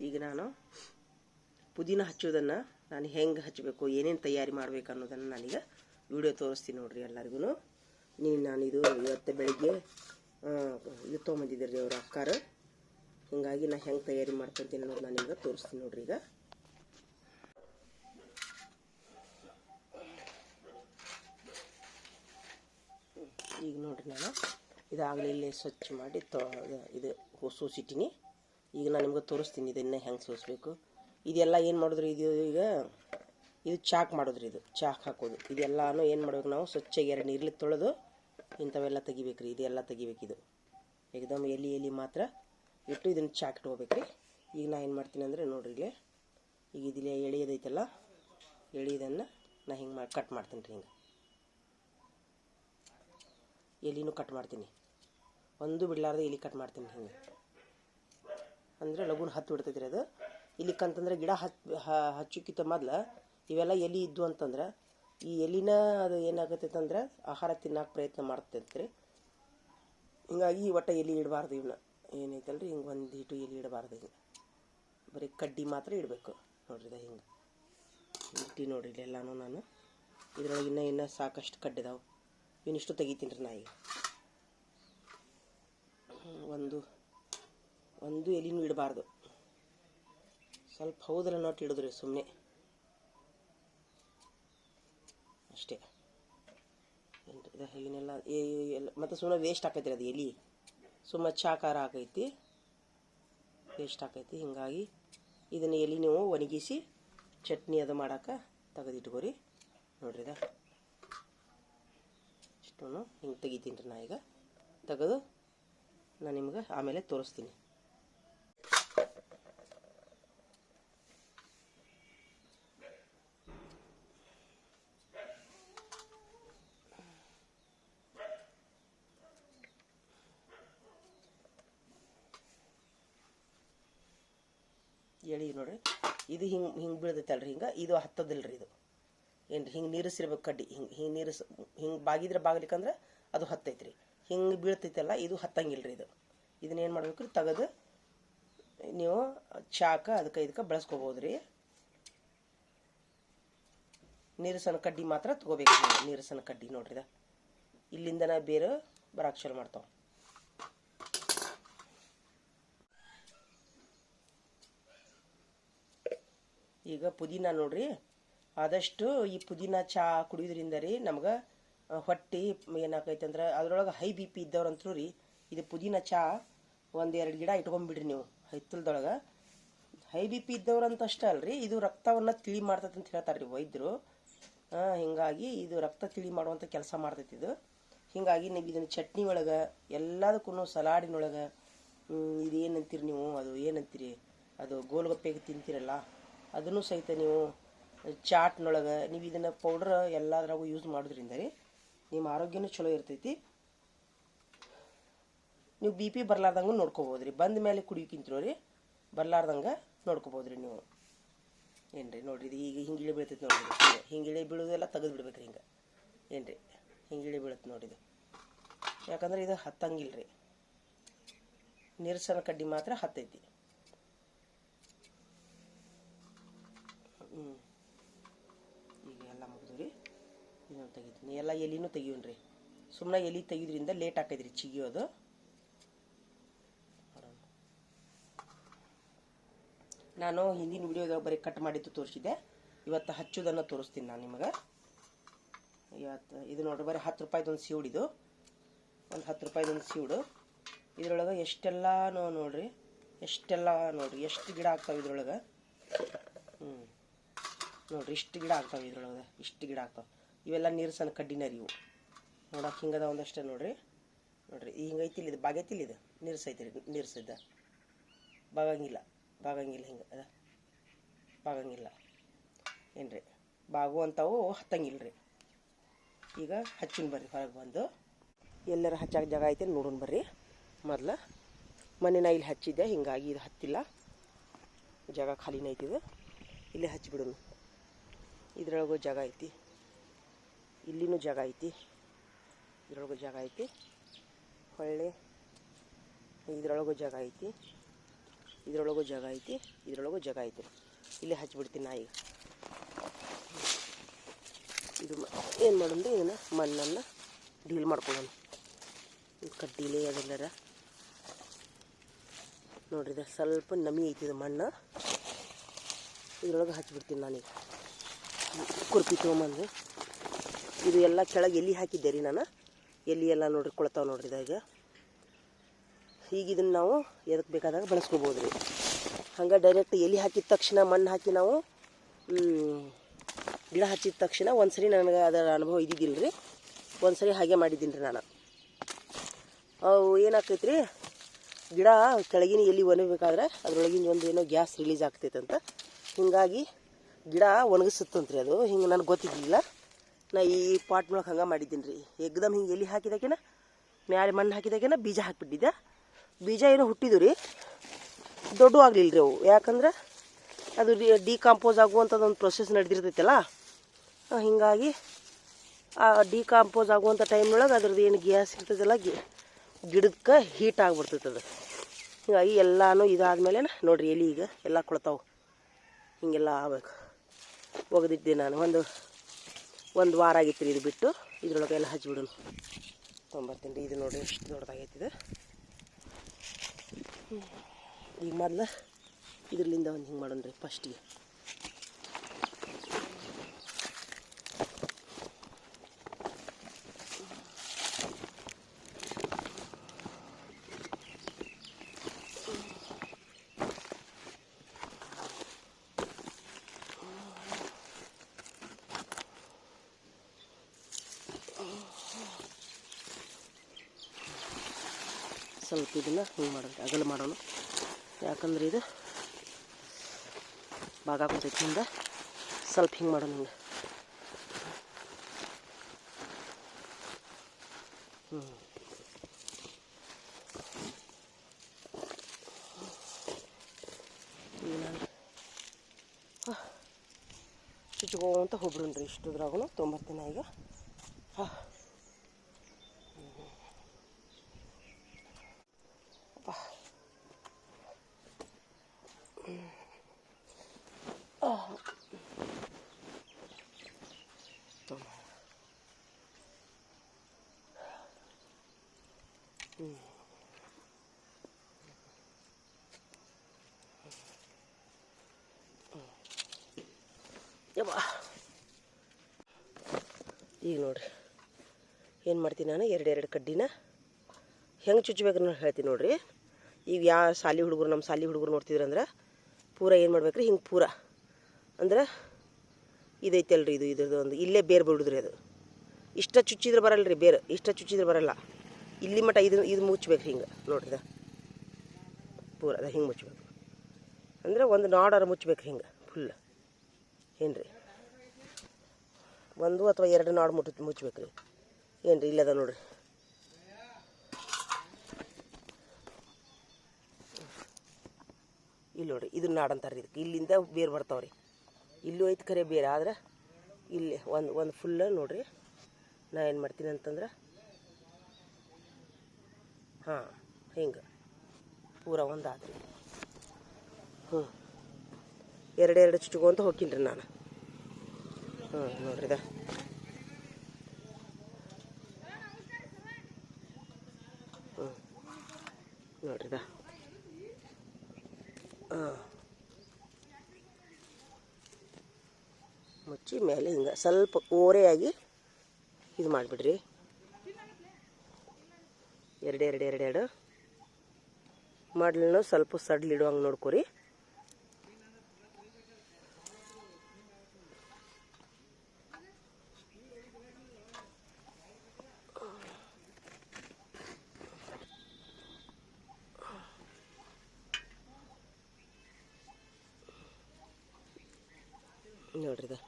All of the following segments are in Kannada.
ಈಗ ನಾನು ಪುದೀನ ಹಚ್ಚೋದನ್ನು ನಾನು ಹೆಂಗೆ ಹಚ್ಚಬೇಕು ಏನೇನು ತಯಾರಿ ಮಾಡಬೇಕು ಅನ್ನೋದನ್ನು ನಾನೀಗ ವಿಡಿಯೋ ತೋರಿಸ್ತೀನಿ ನೋಡ್ರಿ ಎಲ್ಲರಿಗೂ ನೀವು ನಾನಿದು ಇವತ್ತು ಬೆಳಿಗ್ಗೆ ಇದು ತೊಗೊಂಬಂದಿದ್ದೆ ರೀ ಅವ್ರ ಅಕ್ಕಾರ. ಹಿಂಗಾಗಿ ನಾ ಹೆಂಗೆ ತಯಾರಿ ಮಾಡ್ಕೊತೀನಿ ಅನ್ನೋದು ನಾನು ನಿಮ್ಗೆ ತೋರಿಸ್ತೀನಿ ನೋಡ್ರಿ ಈಗ. ಈಗ ನೋಡ್ರಿ ನಾನು, ಇದಾಗಲೇ ಇಲ್ಲೇ ಸ್ವಚ್ಛ ಮಾಡಿ ತೊ ಇದು ಸೋಸಿಟ್ಟಿನಿ. ಈಗ ನಾನು ನಿಮ್ಗೆ ತೋರಿಸ್ತೀನಿ, ಇದನ್ನು ಹೆಂಗೆ ಸೋಸಬೇಕು. ಇದೆಲ್ಲ ಏನು ಮಾಡಿದ್ರಿ ಇದು ಈಗ? ಇದು ಚಾಕ್ ಮಾಡಿದ್ರಿ ಇದು, ಚಾಕ್ ಹಾಕೋದು. ಇದೆಲ್ಲಾನು ಏನು ಮಾಡ್ಬೇಕು ನಾವು? ಸ್ವಚ್ಛಗೆ ಎರಡು ನೀರ್ಲಿ ತೊಳೆದು ಇಂಥವೆಲ್ಲ ತೆಗಿಬೇಕು ರೀ ಇದೆಲ್ಲ ತೆಗಿಬೇಕು ಇದು. ಏಕದಮ್ ಎಲಿ ಎಲಿ ಮಾತ್ರ ಇಟ್ಟು ಇದನ್ನು ಚಾಕ್ ಇಟ್ಕೋಬೇಕ್ರಿ. ಈಗ ನಾ ಏನು ಮಾಡ್ತೀನಿ ಅಂದರೆ ನೋಡ್ರಿ ಇಲ್ಲೇ, ಈಗ ಇದಿಲ್ಲ ಎಳೆಯೋದೈತಲ್ಲ, ಎಳೆಯೋದನ್ನು ನಾ ಹಿಂಗೆ ಮಾಡಿ ಕಟ್ ಮಾಡ್ತೀನಿ ರೀ ಹಿಂಗೆ. ಎಲಿನೂ ಕಟ್ ಮಾಡ್ತೀನಿ. ಒಂದು ಬಿಡಲಾರ್ದೆ ಎಲಿ ಕಟ್ ಮಾಡ್ತೀನಿ ಹಿಂಗೆ. ಅಂದರೆ ಲಘುನ ಹತ್ತು ಬಿಡ್ತೈತಿ ರೀ ಅದು ಇಲ್ಲಿಕ್ಕಂತಂದ್ರೆ ಗಿಡ ಹಚ್ ಹ- ಮೊದ್ಲು ಇವೆಲ್ಲ ಎಲೆ ಇದ್ದು ಅಂತಂದ್ರೆ ಈ ಎಲಿನ ಅದು ಏನಾಗತ್ತೈತೆ ಅಂದ್ರೆ ಆಹಾರ ತಿನ್ನಕ್ಕೆ ಪ್ರಯತ್ನ ಮಾಡ್ತೈತೆ ರೀ ಹಿಂಗಾಗಿ ಒಟ್ಟು ಎಲಿ ಇಡಬಾರ್ದು ಇವನ್ನ ಏನೈತಲ್ರಿ, ಹಿಂಗೆ ಒಂದು ಇಟ್ಟು ಎಲಿ ಇಡಬಾರ್ದು ಹಿಂಗೆ ಬರೀ ಕಡ್ಡಿ ಮಾತ್ರ ಇಡಬೇಕು. ನೋಡ್ರಿ ಇದು ಹಿಂಗೆ. ಇಟ್ಟು ನೋಡ್ರಿ ಎಲ್ಲಾನು ನಾನು. ಇದ್ರೊಳಗೆ ಇನ್ನೂ ಇನ್ನೂ ಸಾಕಷ್ಟು ಕಡ್ಡಿದಾವೆ. ಇವನ್ನಿಷ್ಟು ತೆಗಿತೀನಿ ರೀ ನಾ ಈಗ ಒಂದು ಒಂದು ಎಲಿನೂ ಇಡಬಾರ್ದು. ಸ್ವಲ್ಪ ಹೌದಲ್ಲ ನೋಟ್ ಇಡಿದ್ರಿ ಸುಮ್ಮನೆ ಅಷ್ಟೇ. ಏನೆಲ್ಲ ಮತ್ತು ಸುಮ್ಮನೆ ವೇಸ್ಟ್ ಆಕೈತಿ ಅದು ಎಲಿ. ಸುಮ್ಮ ಚಾಕಾರ ಆಕೈತಿ ವೇಸ್ಟ್ ಆಕೈತಿ ಹೀಗಾಗಿ ಇದನ್ನು ಎಲಿ ನೀವು ಒಣಗಿಸಿ ಚಟ್ನಿ ಅದು ಮಾಡಕ್ಕೆ ತೆಗೆದಿಟ್ಕೋರಿ. ನೋಡ್ರಿ ಇದು. ಇಷ್ಟೂ ಹಿಂಗೆ ತೆಗಿತೀನಿ ರೀ ನಾ ಈಗ. ತೆಗೆದು ನಾನು ನಿಮ್ಗೆ ಆಮೇಲೆ ತೋರಿಸ್ತೀನಿ. ಎಳಿ ನೋಡ್ರಿ. ಇದು ಹಿಂಗೆ ಹಿಂಗೆ ಬೀಳ್ದೈತಲ್ರಿ ಹಿಂಗೆ. ಇದು ಹತ್ತದಿಲ್ರಿ ಇದು. ಏನು ಹಿಂಗೆ ನೀರಿಸಿರ್ಬೇಕು ಕಡ್ಡಿ. ಹಿಂಗೆ ಹಿಂಗೆ ನೀರಿಸ್, ಹಿಂಗೆ ಬಾಗಿದ್ರೆ ಬಾಗ್ಲಿಕ್ಕಂದ್ರೆ ಅದು ಹತ್ತೈತ್ರಿ. ಹಿಂಗೆ ಬೀಳ್ತೈತಲ್ಲ, ಇದು ಹತ್ತಂಗಿಲ್ರಿ ಇದು. ಇದನ್ನ ಏನು ಮಾಡ್ಬೇಕು ರೀ ತೆಗೆದು ನೀವು ಚಾಕ ಅದಕ್ಕೆ ಇದಕ್ಕೆ ಬಳಸ್ಕೋಬೋದು ರೀ ನೀರಸನ ಕಡ್ಡಿ ಮಾತ್ರ ತಗೋಬೇಕು ನೀರಸನ ಕಡ್ಡಿ ನೋಡ್ರಿ ಇಲ್ಲಿಂದನ ಬೇರೆ ಬರಾಕ್ ಚಲೋ ಮಾಡ್ತಾವೆ. ಈಗ ಪುದೀನ ನೋಡ್ರಿ. ಆದಷ್ಟು ಈ ಪುದೀನ ಚಾ ಕುಡಿಯೋದ್ರಿಂದ ರೀ ನಮ್ಗೆ ಹೊಟ್ಟೆ ಏನಾಕೈತೆ ಅಂದ್ರೆ ಅದ್ರೊಳಗೆ ಹೈ ಬಿ ಪಿ ಇದ್ದವ್ರಂತೂ ರೀ, ಇದು ಪುದೀನ ಚಾ ಒಂದೆರಡು ಗಿಡ ಇಟ್ಕೊಂಡ್ಬಿಡ್ರಿ ನೀವು ಹಿತ್ತಲದೊಳಗೆ. ಹೈ ಬಿ ಪಿ ಇದ್ದವ್ರಂತ ಅಷ್ಟೇ ಅಲ್ರಿ, ಇದು ರಕ್ತವನ್ನು ತಿಳಿ ಮಾಡ್ತೈತೆ ಅಂತ ಹೇಳ್ತಾರೆ ರೀ ವೈದ್ಯರು ಹಿಂಗಾಗಿ ಇದು ರಕ್ತ ತಿಳಿ ಮಾಡುವಂಥ ಕೆಲಸ ಮಾಡ್ತೈತೆ ಇದು. ಹೀಗಾಗಿ ನೀವು ಇದನ್ನು ಚಟ್ನಿ ಒಳಗೆ ಎಲ್ಲದಕ್ಕೂ ಸಲಾಡಿನೊಳಗೆ ಇದು ಏನಂತೀರಿ ನೀವು, ಅದು ಏನಂತೀರಿ, ಅದು ಗೋಲ್ಗಪ್ಪೆಗೆ ತಿಂತೀರಲ್ಲ ಅದನ್ನು ಸಹಿತ ನೀವು ಚಾಟ್ನೊಳಗೆ ನೀವು ಇದನ್ನು ಪೌಡ್ರ್ ಎಲ್ಲದ್ರಾಗೂ ಯೂಸ್ ಮಾಡೋದ್ರಿಂದ ರೀ ನಿಮ್ಮ ಆರೋಗ್ಯನೂ ಚಲೋ ಇರ್ತೈತಿ. ನೀವು ಬಿ ಪಿ ಬರ್ಲಾರ್ದಂಗೂ ನೋಡ್ಕೋಬೋದು ರೀ ಬಂದ ಮೇಲೆ ಕುಡಿಯೋಕ್ಕಿಂತ ರೀ ಬರ್ಲಾರ್ದಂಗೆ ನೋಡ್ಕೋಬೋದು ರೀ ನೀವು. ಏನು ರೀ ನೋಡಿರಿ, ಇದು ಈಗ ಹಿಂಗಿಳಿ ಬೀಳ್ತೈತಿ ನೋಡಿರಿ ಹಿಂಗೆ. ಹಿಂಗಿಳಿ ಬೀಳೋದೆಲ್ಲ ತೆಗೆದು ಬಿಡ್ಬೇಕು ರೀ ಹಿಂಗೆ. ಏನು ರೀ ಹಿಂಗಿಳಿ ಬೀಳುತ್ತೆ ನೋಡಿದು ಯಾಕಂದ್ರೆ ಇದು ಹತ್ತಂಗಿಲ್ಲ ರೀ ನಿರಸನ ಕಡ್ಡಿ ಮಾತ್ರ ಹತ್ತೈತಿ. ಹ್ಞೂ ಈಗ ಎಲ್ಲ ಮುಗಿದು ರೀ ಇದನ್ನು ತೆಗಿತೀನಿ ಎಲ್ಲ ಎಲಿನೂ ತೆಗಿಯೋಣ ರೀ ಸುಮ್ಮನೆ ಎಲಿ ತೆಗಿಯೋದ್ರಿಂದ ಲೇಟ್ ಆಕೈತ್ರಿ ಚಿಗಿಯೋದು ನಾನು ಹಿಂದಿನ ವಿಡಿಯೋದಾಗ ಬರೀ ಕಟ್ ಮಾಡಿದ್ದು ತೋರಿಸಿದೆ ಇವತ್ತು ಹಚ್ಚೋದನ್ನು ತೋರಿಸ್ತೀನಿ ನಾನು ನಿಮಗೆ. ಇವತ್ತು ಇದು ನೋಡ್ರಿ, ಬರೀ ಹತ್ತು ರೂಪಾಯಿದೊಂದು ಸೀಡ್ ಇದು. ಒಂದು ಹತ್ತು ರೂಪಾಯಿದೊಂದು ಸೀಡು ಇದ್ರೊಳಗೆ ಎಷ್ಟೆಲ್ಲ ನೋಡ್ರಿ. ಎಷ್ಟೆಲ್ಲ ನೋಡ್ರಿ. ಎಷ್ಟು ಗಿಡ ಆಗ್ತಾವೆ ಇದ್ರೊಳಗೆ. ಹ್ಞೂ ನೋಡ್ರಿ, ಇಷ್ಟು ಗಿಡ ಆಗ್ತಾವೆ ಇದ್ರೊಳಗೆ ಇಷ್ಟು ಗಿಡ ಆಗ್ತಾವೆ. ಇವೆಲ್ಲ ನೀರು ಸಣ್ಣ ಕಡ್ಡಿನ ಇವು. ನೋಡಕ್ಕೆ ಹಿಂಗದ ಒಂದಷ್ಟೇ ನೋಡ್ರಿ. ನೋಡ್ರಿ ಹಿಂಗೈತಿ ಇದು ಬಾಗೈತಿಲ್ಲ ಇದು? ನೀರ್ಸೈತಿ ನೀರು ನೀರ್ಸಿದ್ದ. ಬಾಗಂಗಿಲ್ಲ ಬಾಗಂಗಿಲ್ಲ ಹಿಂಗೆ, ಅದ. ಬಾಗಂಗಿಲ್ಲ. ಏನು ರೀ ಬಾಗುವಂಥವು ಹತ್ತಂಗಿಲ್ಲ ರೀ ಈಗ ಹಚ್ಚಿನ ಬರ್ರಿ, ಹೊರಗೆ ಬಂದು. ಎಲ್ಲರ ಹಚ್ಚಾಕ ಜಾಗ ಐತೆ ನೋಡೋಣ ಬರ್ರಿ. ಮೊದ್ಲು ಮೊನ್ನೆ ಇಲ್ಲಿ ಹಚ್ಚಿದ್ದೆ, ಹಿಂಗಾಗಿ ಇದು ಹತ್ತಿಲ್ಲ. ಜಾಗ ಖಾಲಿನ ಐತಿದು ಇಲ್ಲಿ ಹಚ್ಚಿಬಿಡೋಣ ಇದ್ರೊಳಗೂ ಜಾಗ ಐತಿ. ಇಲ್ಲಿನೂ ಜಾಗ ಐತಿ. ಇದ್ರೊಳಗೂ ಜಾಗ ಐತಿ. ಹೊಳ್ಳಿ, ಇದ್ರೊಳಗೂ ಜಾಗ ಐತಿ. ಇದ್ರೊಳಗೂ ಜಾಗ ಐತಿ. ಇದ್ರೊಳಗೂ ಜಾಗ ಐತಿ. ಇಲ್ಲಿ ಹಚ್ಬಿಡ್ತೀನಿ ನಾ ಈಗ. ಇದು ಏನು ಮಾಡೋದು ಇದನ್ನು ಮಣ್ಣನ್ನು ಡೀಲ್ ಮಾಡ್ಕೊಳ್ಳೋಣ. ಕಡ್ಡಿಲಿ ಅದೆಲ್ಲರ. ನೋಡ್ರಿ ಸ್ವಲ್ಪ ನಮಿ ಐತಿ ಇದು ಮಣ್ಣು. ಇದ್ರೊಳಗೆ ಹಚ್ಬಿಡ್ತೀನಿ ನಾನೀಗ. ಕುರ್ಪಿ ತೊಗೊಂಬಂದು. ಇದು ಎಲ್ಲ ಕೆಳಗೆ ಎಲ್ಲಿ ಹಾಕಿದ್ದೆ ರೀ ನಾನು. ಎಲ್ಲಿ ಎಲ್ಲ ನೋಡ್ರಿ, ಕೊಳ್ತಾವೆ ನೋಡ್ರಿ ಇದಾಗ ಈಗ ಇದನ್ನು ನಾವು ಎದಕ್ಕೆ ಬೇಕಾದಾಗ ಬಳಸ್ಕೋಬೋದು ರೀ. ಹಂಗೆ ಡೈರೆಕ್ಟ್ ಎಲ್ಲಿ ಹಾಕಿದ ತಕ್ಷಣ, ಮಣ್ಣು ಹಾಕಿ ನಾವು ಗಿಡ ಹಚ್ಚಿದ ತಕ್ಷಣ ಒಂದು ಸರಿ ನನಗೆ ಅದರ ಅನುಭವ ಇದ್ದಿದ್ದಿಲ್ಲ ರೀ ಒಂದು ಸರಿ ಹಾಗೆ ಮಾಡಿದ್ದೀನಿ ರೀ ನಾನು. ಅವು ಏನಾಗ್ತೈತೆ ರೀ ಗಿಡ ಕೆಳಗಿನ ಎಲ್ಲಿ ಒಣಬೇಕಾದ್ರೆ ಅದರೊಳಗಿನ ಒಂದು ಏನೋ ಗ್ಯಾಸ್ ರಿಲೀಸ್ ಆಗ್ತೈತಂತ. ಹಿಂಗಾಗಿ ಗಿಡ ಒಣಗಿಸುತ್ತಂತ್ರಿ ಅದು. ಹಿಂಗೆ ನನಗೆ ಗೊತ್ತಿದ್ದಿಲ್ಲ ನಾ ಈ ಪಾಟ್ ಮೂಲಕ ಹಂಗೆ ಮಾಡಿದ್ದೀನಿ ರೀ ಎಗ್ದಮ್ ಹಿಂಗೆ ಎಲ್ಲಿ ಹಾಕಿದಾಕಿನ ಮ್ಯಾಲೆ ಮಣ್ಣು ಹಾಕಿದಾಗೆನ ಬೀಜ ಹಾಕಿಬಿಟ್ಟಿದ್ದೆ ಬೀಜ ಏನೋ ಹುಟ್ಟಿದ್ವು ರೀ ದೊಡ್ಡ ಆಗಲಿಲ್ಲ ರೀ ಅವು. ಯಾಕಂದ್ರೆ ಅದು ಡಿಕಾಂಪೋಸ್ ಆಗುವಂಥದ್ದು ಒಂದು ಪ್ರೊಸೆಸ್ ನಡೆದಿರ್ತೈತಲ್ಲ ಹಿಂಗಾಗಿ ಆ ಡಿಕಾಂಪೋಸ್ ಆಗುವಂಥ ಟೈಮ್ನೊಳಗೆ ಅದ್ರದ್ದು ಏನು ಗ್ಯಾಸ್ ಇರ್ತದಲ್ಲ, ಗಿ ಗಿಡಕ್ಕೆ ಹೀಟ್ ಅದು ಹಿಂಗಾಗಿ ಎಲ್ಲನೂ ಇದಾದ್ಮೇಲೆ ನೋಡ್ರಿ ಎಲ್ಲಿ ಈಗ ಎಲ್ಲ ಕೊಳ್ತಾವೆ. ಹಿಂಗೆಲ್ಲ ಆಗ್ಬೇಕು. ಒಗೆದಿದ್ದೆ ನಾನು. ಒಂದು ಒಂದು ವಾರ ಆಗಿತ್ತು ರೀ ಇದು ಬಿಟ್ಟು. ಇದ್ರೊಳಗೆ ಎಲ್ಲ ಹಚ್ಬಿಡೋಣ ತೊಗೊಂಬರ್ತೀನಿ ರೀ ಇದು ನೋಡಿ, ಎಷ್ಟು ದೊಡ್ಡದಾಗೈತೆ ಇದು. ಹ್ಮ್. ಈಗ ಮೊದ್ಲು ಇದ್ರಲಿಂದ ಒಂದು ಹಿಂಗೆ ಮಾಡೋಣ ರೀ ಫಸ್ಟಿಗೆ ಸ್ವಲ್ಪ ಇದನ್ನು ಹಿಂಗೆ ಮಾಡೋಣ ಅಗಲ ಮಾಡೋಣ. ಯಾಕಂದ್ರೆ ಇದು ಭಾಗ ಕುಂತೈತಿ ಹಿಂದೆ ಸ್ವಲ್ಪ ಹಿಂಗೆ ಮಾಡೋಣ ಹಿಂಗೆ. ಹ್ಞೂ ಚುಚ್ಕೋಂತ ಹೋಗ್ಬಿಡ್ರಿ ಇಷ್ಟುದ್ರಾಗೂ ದಿನ ಈಗ. ಹಾಂ. ಯವ್ವ ಈಗ ನೋಡ್ರಿ. ಏನು ಮಾಡ್ತೀನಿ ನಾನು? ಎರಡು ಎರಡು ಕಡ್ಡಿನ ಹೆಂಗೆ ಚುಚ್ಚಬೇಕು ನಾನು ಹೇಳ್ತೀನಿ ನೋಡ್ರಿ. ಈಗ ಯಾವ ಸಾಲಿ ಹುಡುಗರು ನಮ್ಮ ಸಾಲಿ ಹುಡುಗರು ನೋಡ್ತಿದ್ರಂದ್ರೆ ಪೂರ ಏನು ಮಾಡ್ಬೇಕು ರೀ ಹಿಂಗೆ ಪೂರ. ಅಂದ್ರೆ ಇದೈತಲ್ರಿ ಇದು, ಇದ್ರದ್ದು ಒಂದು. ಇಲ್ಲೇ ಬೇರೆ ಬಿಡುದ್ರಿ ಅದು. ಇಷ್ಟ ಚುಚ್ಚಿದ್ರೆ ಬರಲ್ಲ ರೀ ಬೇರೆ. ಇಷ್ಟ ಚುಚ್ಚಿದ್ರೆ ಬರಲ್ಲ. ಇಲ್ಲಿ ಮಟ ಇದು ಇದು ಮುಚ್ಚಬೇಕು ಹಿಂಗೆ. ನೋಡ್ರಿ. ಪೂರ, ಅದ ಹಿಂಗೆ ಮುಚ್ಚಬೇಕು ಅಂದ್ರೆ ಒಂದು ನಾಡಾರ ಮುಚ್ಚಬೇಕು ಹಿಂಗೆ, ಫುಲ್. ಏನು ರೀ ಒಂದು ಅಥವಾ ಎರಡು ನಾಡು ಮುಟ್ಟ ಮುಚ್ಚಬೇಕು ರೀ ಏನು ರೀ ಇಲ್ಲದ ನೋಡ್ರಿ. ಇಲ್ಲಿ ನೋಡ್ರಿ, ಇದು ನಾಡು ಅಂತಾರೆ ಇದಕ್ಕೆ. ಇಲ್ಲಿಂದ ಬೇರೆ ರೀ ಇಲ್ಲೂ ಐತೆ ಖರೆ ಬೇರೆ, ಆದ್ರೆ ಇಲ್ಲಿ ಒಂದು ಒಂದು ಫುಲ್ಲ ನೋಡ್ರಿ. ನಾ ಏನು ಮಾಡ್ತೀನಿ ಅಂತಂದ್ರೆ, ಹಾಂ, ಹಿಂಗೆ. ಪೂರ ಒಂದು ಆದ್ರಿ ಹ್ಞೂ ಎರಡೆರಡು ಎರಡು ಚುಚ್ಕೊಂತ ಹೋಗ್ತೀನಿ ರೀ ನಾನು. ಹ್ಞೂ, ನೋಡ್ರಿ ಹ್ಞೂ, ನೋಡ್ರಿ ಹಾಂ ಮುಚ್ಚಿ ಮೇಲೆ ಹಿಂಗೆ ಸ್ವಲ್ಪ ಓರೆಯಾಗಿ ಇದು ಮಾಡಿಬಿಡ್ರಿ. ಎರಡು ಎರಡು ಎರಡು ಎರಡು ಮಾಡ್ಲೂ ಸ್ವಲ್ಪ ಸಡ್ಲಿಡುವಂಗೆ ನೋಡ್ಕೊರಿ. ನೋಡ್ರಿ ಇದು.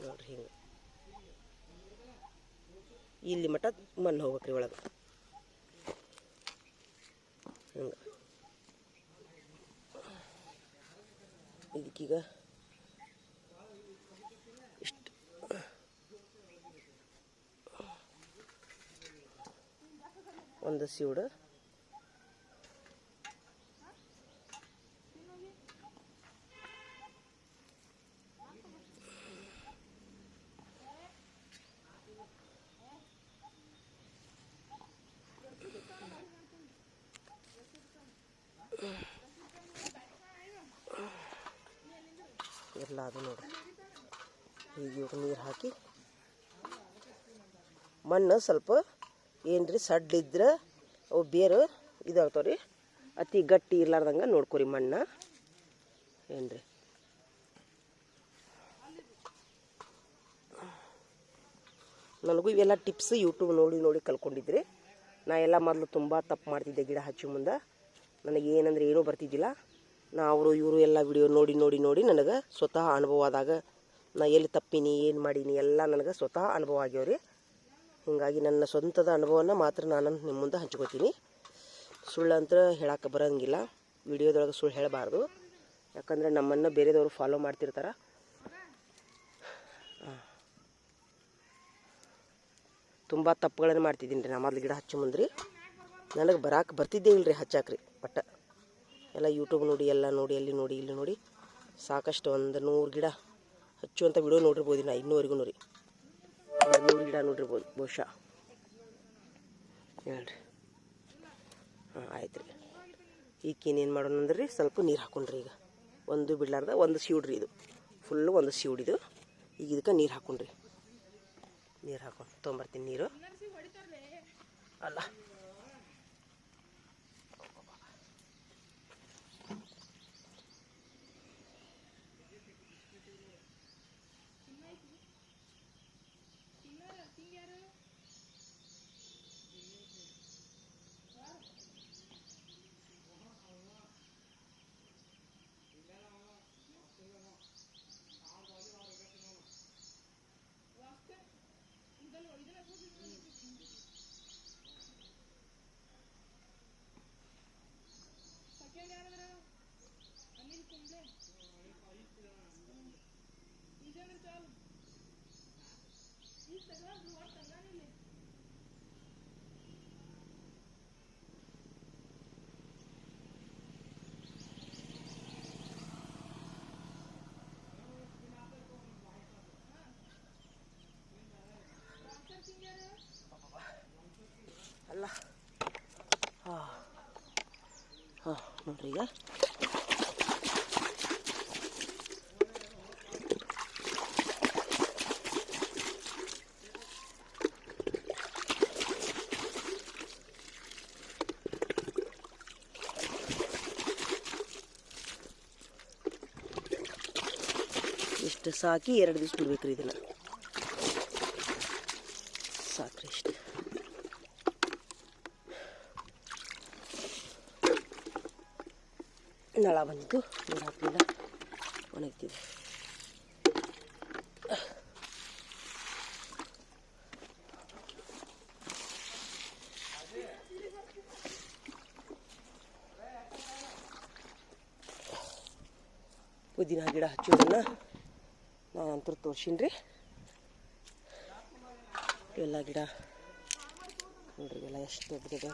ನೋಡ್ರಿ ಹಿಂಗೆ. ಇಲ್ಲಿ ಮಟ ಮಣ್ಣು ಹೋಗ್ಬೇಕ್ರಿ ಒಳಗೆ. ಹಿಂಗೆ. ಇದಕ್ಕೀಗ ಇಷ್ಟು. ಒಂದು ಸೀಡು ಎಲ್ಲ ಅದು ನೋಡ್ರಿ ಈಗ ಇವಾಗ ನೀರು ಹಾಕಿ ಮಣ್ಣು ಸ್ವಲ್ಪ ಏನ್ರಿ ಸಡ್ಡಿದ್ರೆ ಅವು ಬೇರು ಇದಾಗ್ತಾವೆ ರೀ ಅತಿ ಗಟ್ಟಿ ಇರ್ಲಾರ್ದಂಗೆ ನೋಡ್ಕೊರಿ ಮಣ್ಣು. ಏನ್ರಿ? ನನಗೂ ಇವೆಲ್ಲ ಟಿಪ್ಸ್ ಯೂಟ್ಯೂಬ್ ನೋಡಿ ನೋಡಿ ಕಲ್ಕೊಂಡಿದ್ರಿ ನಾ ಎಲ್ಲ ಮೊದಲು ತುಂಬ ತಪ್ಪು ಮಾಡ್ತಿದ್ದೆ ಗಿಡ ಹಚ್ಚಿ ಮುಂದೆ. ನನಗೆ ಏನಂದ್ರೆ ಏನೂ ಬರ್ತಿದ್ದಿಲ್ಲ. ನಾ ಅವರು ಇವರು ಎಲ್ಲ ವಿಡಿಯೋ ನೋಡಿ ನೋಡಿ ನೋಡಿ ನನಗೆ ಸ್ವತಃ ಅನುಭವ ಆದಾಗ ನಾ ಎಲ್ಲಿ ತಪ್ಪಿನಿ, ಏನು ಮಾಡೀನಿ ಎಲ್ಲ ನನಗೆ ಸ್ವತಃ ಅನುಭವ ಆಗ್ಯಾವ್ರಿ. ಹೀಗಾಗಿ ನನ್ನ ಸ್ವಂತದ ಅನುಭವನ ಮಾತ್ರ ನಾನು ನಿಮ್ಮ ಮುಂದೆ ಹಂಚ್ಕೋತೀನಿ. ಅಂತ ಹೇಳಕ್ಕೆ ಬರೋಂಗಿಲ್ಲ. ವಿಡಿಯೋದೊಳಗೆ ಸುಳ್ಳು ಹೇಳಬಾರ್ದು. ಯಾಕಂದರೆ ನಮ್ಮನ್ನು ಬೇರೆದವರು ಫಾಲೋ ಮಾಡ್ತಿರ್ತಾರೆ. ತುಂಬ ತಪ್ಪುಗಳನ್ನು ಮಾಡ್ತಿದ್ದೀನಿ ರೀ. ನಾ ಮೊದಲು ಗಿಡ ಹಚ್ಚು ಮುಂದೆ ರೀ ನನಗೆ ಬರಾಕೆ ಬರ್ತಿದ್ದೇ ಇಲ್ಲ ರೀ ಹಚ್ಚಾಕ್ರಿ ಬಟ್ ಎಲ್ಲ ಯೂಟ್ಯೂಬ್ ನೋಡಿ, ಎಲ್ಲ ನೋಡಿ, ಅಲ್ಲಿ ನೋಡಿ, ಇಲ್ಲಿ ನೋಡಿ. ಸಾಕಷ್ಟು ಒಂದು ನೂರು ಗಿಡ ಹಚ್ಚುವಂಥ ವಿಡಿಯೋ ನೋಡಿರ್ಬೋದು ನಾ ಇನ್ನೂವರೆಗೂ ರೀ ನೂರು ಗಿಡ ನೋಡಿರ್ಬೋದು ಬಹುಶಃ. ಹೇಳ್ರಿ. ಹಾಂ ಆಯ್ತು ರೀ ಈಗೇನು ಏನು ಮಾಡೋಣ ಅಂದ್ರೆ? ರೀ ಸ್ವಲ್ಪ ನೀರು ಹಾಕೊಂಡ್ರಿ ಈಗ. ಒಂದು ಬಿಡ್ಲಾರ್ದ ಒಂದು ಸೀಡ್ರಿ ಇದು. ಫುಲ್ಲು ಒಂದು ಸೀಡಿದು ಈಗ ಇದಕ್ಕೆ ನೀರು ಹಾಕೊಂಡ್ರಿ. ನೀರು ಹಾಕೊಂಡು ತೊಗೊಂಬರ್ತೀನಿ ನೀರು. ಅಲ್ಲ. ಅಲ್ಲ ಹಾಂ ಹಾಂ ನೋಡ್ರಿ ಈಗ ಸಾಕಿ ಎರಡು ದಿವ್ಸ ಬಿಡ್ಬೇಕ್ರಿ ಇದನ್ನು. ಸಾಕ್ರಿ ಇಷ್ಟು. ನಳ ಬಂದಿದ್ದು ನೀರು ಹಾಕಲಿಲ್ಲ. ಒಣಗ್ತಿದೆ. ಪುದೀನ ಗಿಡ ಹಚ್ಚೋದನ್ನು ನಾನಂತರ ತೋರ್ಸೀನಿ ರೀ. ಇವೆಲ್ಲ ಗಿಡ. ನೋಡ್ರಿ ಇವೆಲ್ಲ ಎಷ್ಟು ದೊಡ್ಡದಿದೆ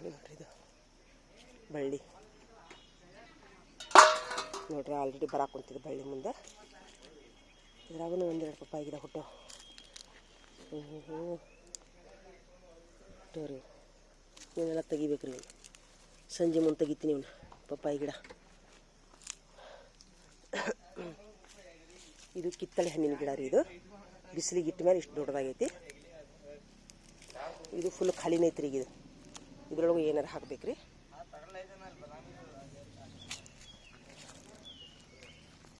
ನೋಡ್ರಿ ಇದು ಬಳ್ಳಿ. ನೋಡ್ರಿ ಆಲ್ರೆಡಿ ಬರಾಕ್ ಕುಂತಿದೆ ಬಳ್ಳಿ ಮುಂದೆ. ಇದ್ರಾಗೂ ಒಂದೆರಡು ಪಪ್ಪಾಯಿ ಗಿಡ ಹುಟ್ಟು. ಹ್ಞೂ ಹ್ಞೂ ತೋರಿ. ಇವನ್ನೆಲ್ಲ ತೆಗಿಬೇಕು ರೀ ಸಂಜೆ ಮುಂದೆ ತೆಗಿತೀನಿ ಇವನು. ಪಪ್ಪಾಯಿ ಗಿಡ. ಇದು ಕಿತ್ತಳೆ ಹಣ್ಣಿನ ಗಿಡ ರೀ ಇದು. ಬಿಸಿಲಿಗೆ ಇಟ್ಟ ಮೇಲೆ ಇಷ್ಟು ದೊಡ್ಡದಾಗೈತಿ. ಇದು ಫುಲ್ ಖಾಲಿನೇ ಐತ್ರಿ ಇದು. ಇದ್ರೊಳಗೆ ಏನಾರು ಹಾಕ್ಬೇಕು ರೀ